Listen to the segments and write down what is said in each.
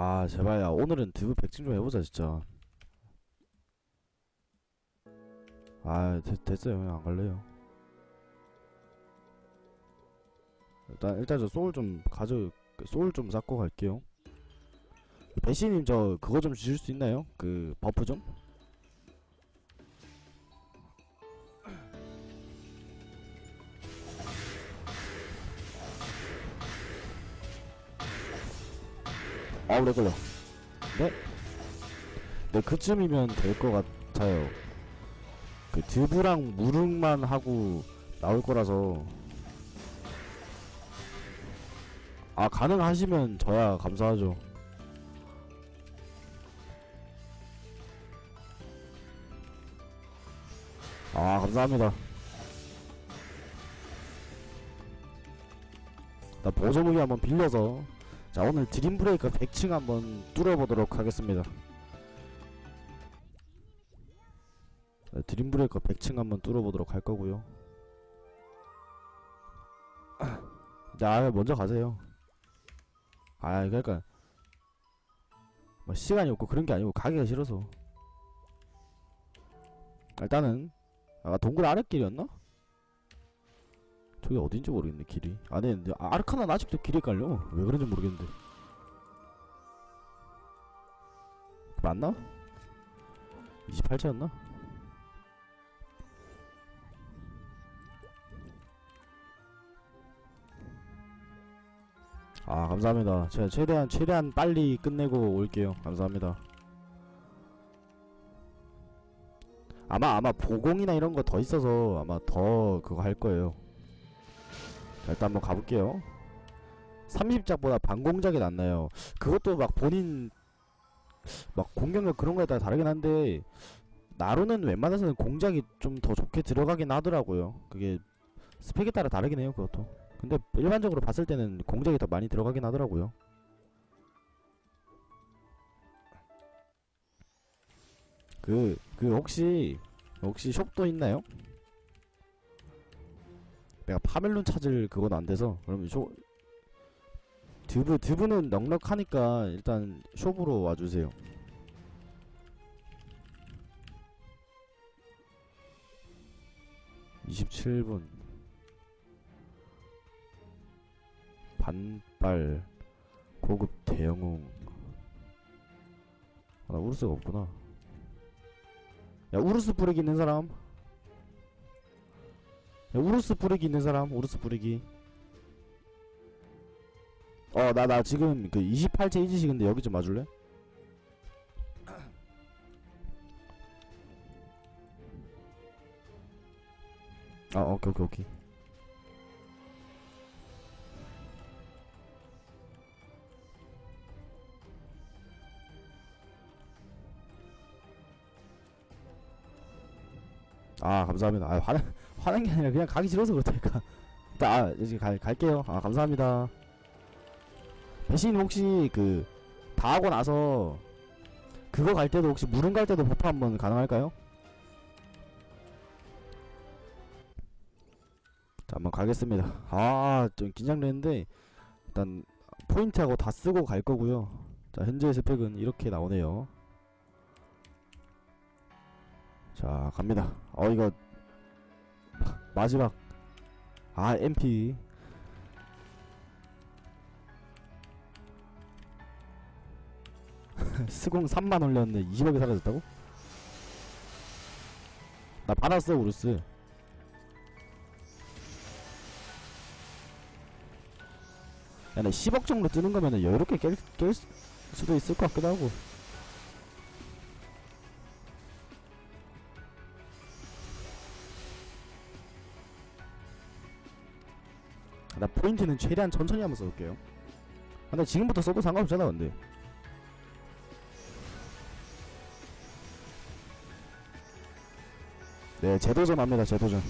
아 제발 야 오늘은 드브 백칭 좀 해보자 진짜 아 됐, 됐어요 그냥 안 갈래요 일단 일단 저 소울 좀 가져 소울 좀 쌓고 갈게요 배시님 저 그거 좀 주실 수 있나요? 그 버프 좀? 아 오래 걸려 네? 네 그쯤이면 될 것 같아요. 그 드브랑 무릉만 하고 나올 거라서. 아 가능하시면 저야 감사하죠. 아 감사합니다. 나 보조무기 한번 빌려서 자 오늘 드림브레이커 100층 한번 뚫어보도록 하겠습니다. 네, 드림브레이커 100층 한번 뚫어보도록 할 거고요. 자 먼저 가세요. 아 그러니까 뭐 시간이 없고 그런 게 아니고 가기가 싫어서. 일단은 아 동굴 아랫길이었나? 저기 어딘지 모르겠네 길이. 안에 있는데 아, 아르카나는 아직도 길이 헷갈려. 왜 그런지 모르겠는데. 맞나? 28차였나? 아 감사합니다. 제가 최대한 최대한 빨리 끝내고 올게요. 감사합니다. 아마 아마 보공이나 이런 거 더 있어서 아마 더 그거 할 거예요. 자, 일단 한번 가볼게요. 30작보다 반공작이 낫나요? 그것도 막 본인 막 공격력 그런 거에 따라 다르긴 한데 나루는 웬만해서는 공작이 좀 더 좋게 들어가긴 하더라고요. 그게 스펙에 따라 다르긴 해요 그것도. 근데 일반적으로 봤을 때는 공작이 더 많이 들어가긴 하더라고요. 그, 그 혹시 혹시 숍도 있나요? 내가 파멜론 찾을 그건 안 돼서 그러면 쇼 드브 드브는 넉넉하니까 일단 숍으로 와주세요. (27분) 반빨 고급 대영웅. 아, 나 우르스가 없구나. 야 우르스 뿌리기 있는 사람? 야, 우르스 뿌리기 있는 사람 우르스 뿌리기. 어 나 나 지금 그 28째 이지식인데 여기 좀 와줄래? 아 오케이 오케이 오케이. 아 감사합니다. 아 화난 화난 게 아니라 그냥 가기 싫어서 그렇다니까. 일단 아 이제 갈, 갈게요. 아 감사합니다. 배신 혹시 그 다 하고 나서 그거 갈 때도 혹시 무릉 갈 때도 버프 한번 가능할까요? 자 한번 가겠습니다. 아 좀 긴장되는데 일단 포인트하고 다 쓰고 갈 거고요. 자 현재 스펙은 이렇게 나오네요. 자 갑니다. 어 이거 마지막 아 MP 스공 3만 올렸는데 20억이 사라졌다고? 나 받았어 우르스. 야나 10억 정도 뜨는 거면은 여유롭게 깰, 깰 수도 있을 것 같기도 하고 나 포인트는 최대한 천천히 한번 써볼게요. 아, 근데 지금부터 써도 상관없잖아 근데. 네 재도전 합니다 재도전.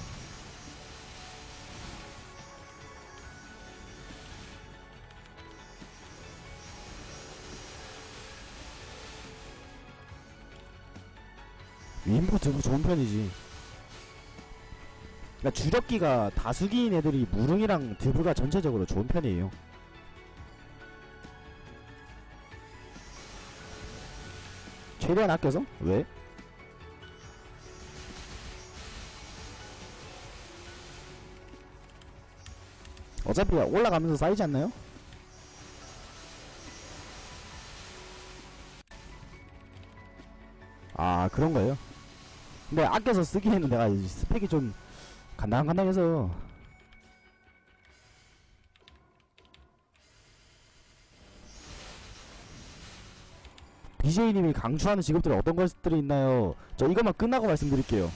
윈포 들고 좋은 편이지 그니까 주력기가 다수기인 애들이 무릉이랑 드브가 전체적으로 좋은 편이에요 최대한 아껴서? 왜? 어차피 올라가면서 쌓이지 않나요? 아 그런 거예요? 근데 아껴서 쓰기에는 내가 이 스펙이 좀 간당간당해서 BJ님이 강추하는 직업들이 어떤 것들이 있나요? 저 이것만 끝나고 말씀드릴게요.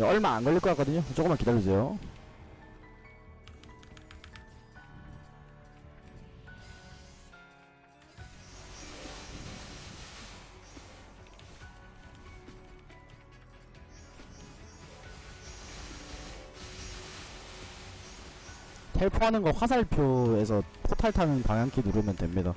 야, 얼마 안 걸릴 것 같거든요. 조금만 기다려주세요. 텔포하는 거 화살표에서 포탈 타는 방향키 누르면 됩니다.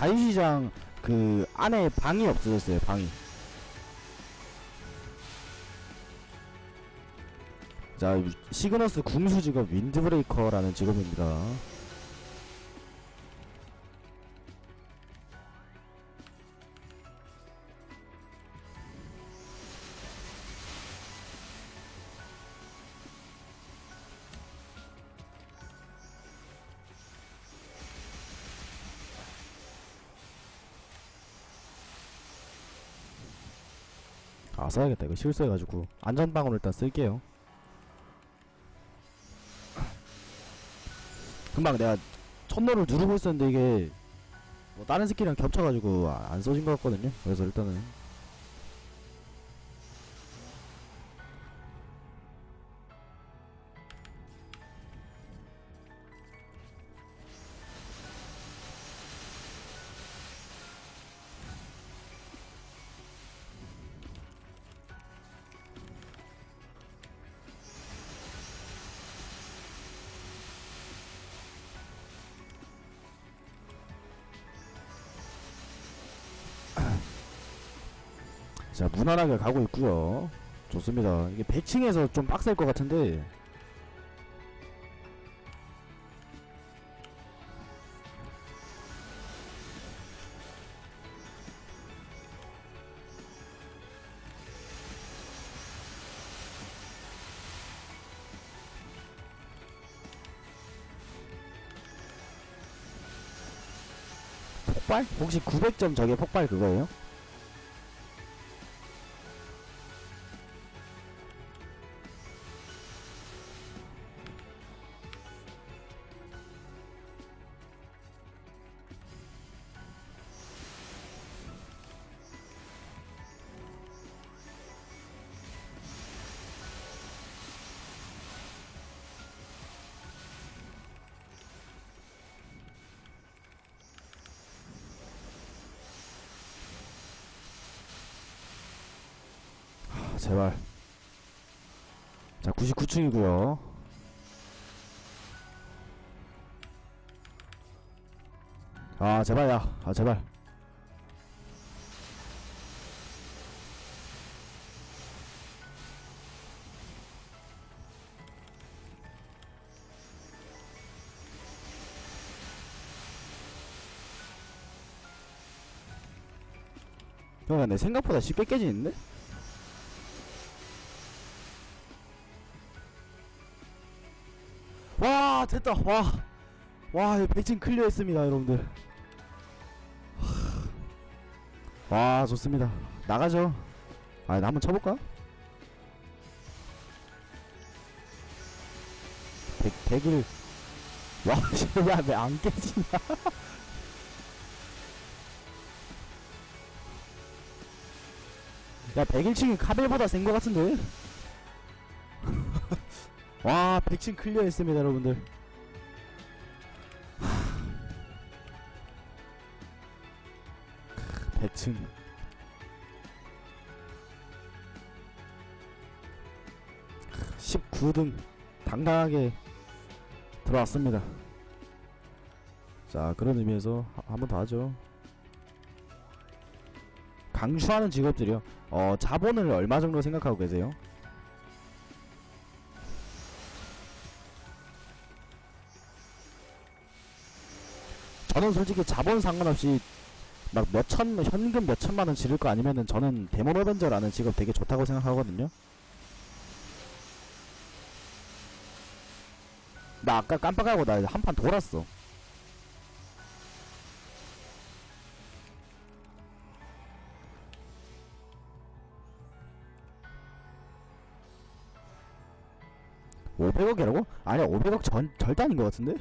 자유시장 그 안에 방이 없어졌어요 방이. 자 시그너스 궁수 직업 윈드브레이커라는 직업입니다 아 써야겠다. 이거 실수해가지고. 안전방으로 일단 쓸게요. 금방 내가 첫노를 누르고 있었는데 이게 뭐 다른 스킬이랑 겹쳐가지고 아- 안 써진 것 같거든요. 그래서 일단은 자 무난하게 가고 있고요 좋습니다 이게 100층에서 좀 빡셀 것 같은데 폭발? 혹시 900점 저게 폭발 그거예요? 제발. 자, 99층이고요. 아, 제발 야. 아, 제발. 형, 내 생각보다 쉽게 깨지는데? 와 됐다. 와와 백진 클리어 했습니다 여러분들. 와 좋습니다. 나가죠. 아나 한번 쳐볼까? 백, 백일 와야왜 안 깨지냐? 야 백일층이 카벨보다 센 거 같은데 와, 백신 클리어 했습니다, 여러분들. 백층 19등 당당하게 들어왔습니다. 자 그런 의미에서 한 번 더 하죠. 강추하는 직업들이요. 어 자본을 얼마 정도 생각하고 계세요? 저는 솔직히 자본 상관없이 막 몇천 현금 몇천만 원 지를 거 아니면은 저는 데몬 어벤져라는 직업 되게 좋다고 생각하거든요. 나 아까 깜빡하고 나 한 판 돌았어. (500억이라고) 아니야 (500억 전 절대 아닌 것 같은데